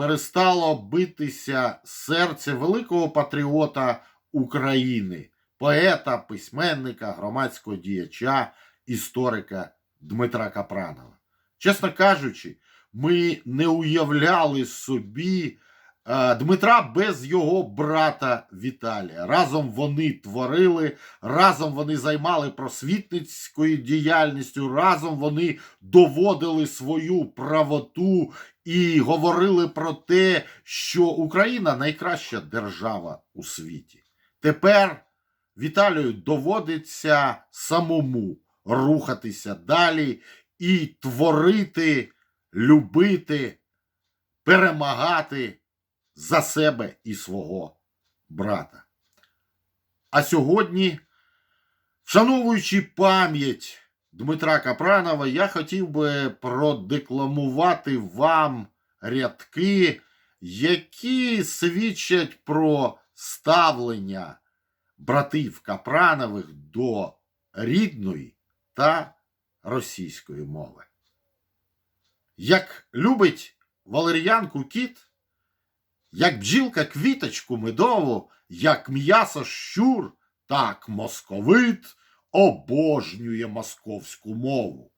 перестало битися серце великого патріота України, поета, письменника, громадського діяча, історика Дмитра Капранова. Чесно кажучи, ми не уявляли собі Дмитра без його брата Віталія. Разом вони творили, разом вони займали просвітницькою діяльністю, разом вони доводили свою правоту і говорили про те, що Україна найкраща держава у світі. Тепер Віталію доводиться самому рухатися далі і творити, любити, перемагати за себе і свого брата. А сьогодні, вшановуючи пам'ять Дмитра Капранова, я хотів би продекламувати вам рядки, які свідчать про ставлення братів Капранових до рідної та російської мови. Як любить валер'янку кіт, як бджілка квіточку медову, як м'ясо щур, так московит обожнює московську мову.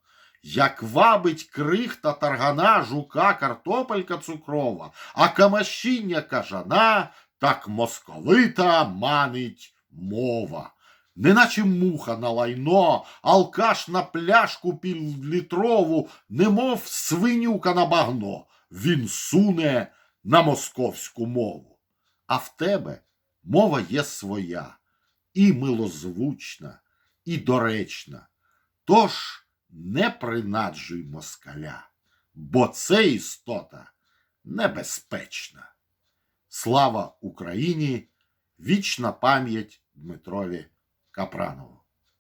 Як вабить крихта таргана, жука, картопелька цукрова, а камашіння кажана, так московита манить мова. Неначе муха на лайно, алкаш на пляшку півлітрову, немов свинюка на багно, він суне на московську мову. А в тебе мова є своя, і милозвучна, і доречна. Тож не принаджуй москаля, бо це істота небезпечна. Слава Україні! Вічна пам'ять Дмитрові Капранову.